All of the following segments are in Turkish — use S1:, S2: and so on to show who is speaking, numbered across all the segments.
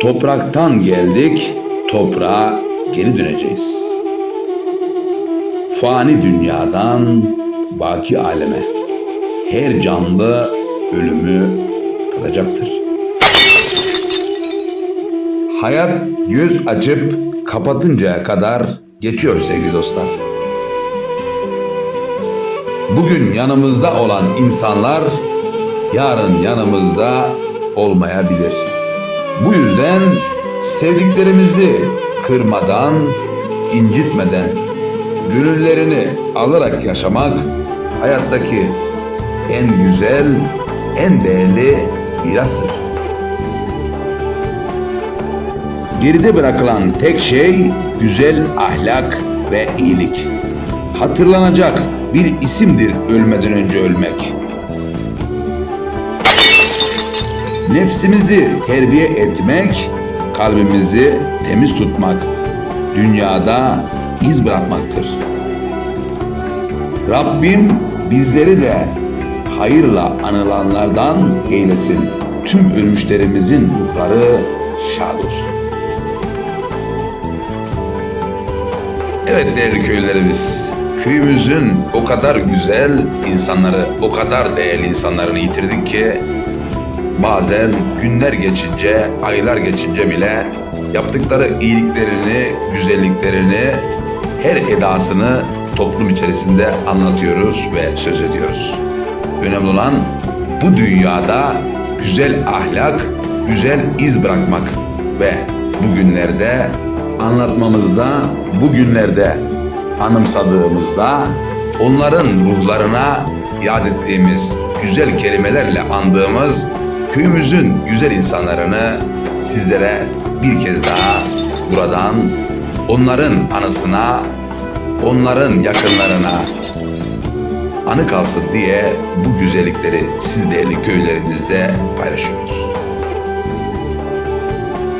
S1: Topraktan geldik, toprağa geri döneceğiz. Fani dünyadan baki aleme her canlı ölümü tadacaktır. Hayat göz açıp kapatıncaya kadar geçiyor sevgili dostlar. Bugün yanımızda olan insanlar yarın yanımızda olmayabilir. Bu yüzden sevdiklerimizi kırmadan, incitmeden, gönüllerini alarak yaşamak hayattaki en güzel, en değerli mirastır. Geride bırakılan tek şey güzel ahlak ve iyilik. Hatırlanacak bir isimdir ölmeden önce ölmek. Nefsimizi terbiye etmek, kalbimizi temiz tutmak, dünyada iz bırakmaktır. Rabbim bizleri de hayırla anılanlardan eylesin. Tüm ölmüşlerimizin ruhları şad olsun. Evet değerli köylerimiz, köyümüzün o kadar güzel insanları, o kadar değerli insanlarını yitirdik ki bazen günler geçince, aylar geçince bile yaptıkları iyiliklerini, güzelliklerini, her edasını toplum içerisinde anlatıyoruz ve söz ediyoruz. Önemli olan bu dünyada güzel ahlak, güzel iz bırakmak ve bugünlerde anlatmamızda, bugünlerde anımsadığımızda onların ruhlarına yad ettiğimiz güzel kelimelerle andığımız köyümüzün güzel insanlarını sizlere bir kez daha buradan onların anısına, onların yakınlarına anı kalsın diye bu güzellikleri siz değerli köylerinizde paylaşıyoruz.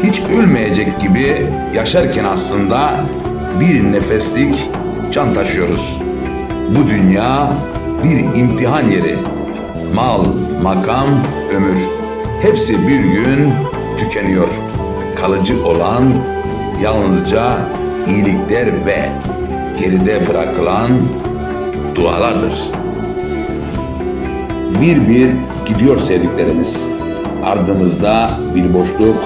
S1: Hiç ölmeyecek gibi yaşarken aslında bir nefeslik can taşıyoruz. Bu dünya bir imtihan yeri. Mal, makam, ömür. Hepsi bir gün tükeniyor. Kalıcı olan yalnızca iyilikler ve geride bırakılan dualardır. Bir bir gidiyor sevdiklerimiz. Ardımızda bir boşluk,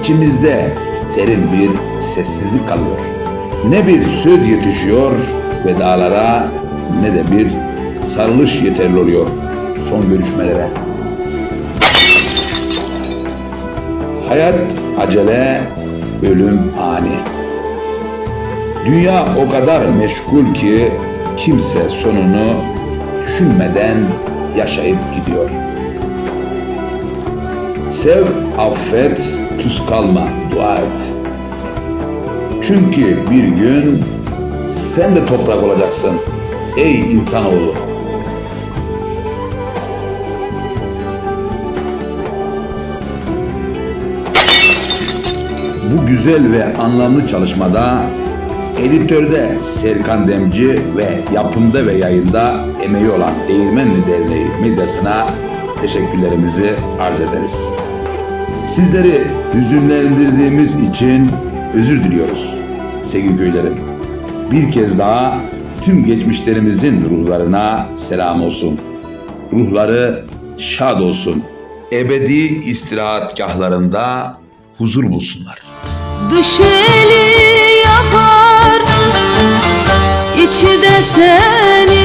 S1: içimizde derin bir sessizlik kalıyor. Ne bir söz yetişiyor vedalara ne de bir sarılış yeterli oluyor son görüşmelere. Hayat acele, ölüm ani. Dünya o kadar meşgul ki kimse sonunu düşünmeden yaşayıp gidiyor. Sev, affet, küs kalma, dua et. Çünkü bir gün sen de toprak olacaksın ey insanoğlu. Bu güzel ve anlamlı çalışmada editörde Serkan Demci ve yapımda ve yayında emeği olan Değirmenli Derneği medyasına teşekkürlerimizi arz ederiz. Sizleri hüzünlendirdiğimiz için özür diliyoruz sevgili köylerim. Bir kez daha tüm geçmişlerimizin ruhlarına selam olsun. Ruhları şad olsun. Ebedi istirahatgahlarında huzur bulsunlar.
S2: Dışı eli yapar içi de sen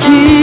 S2: que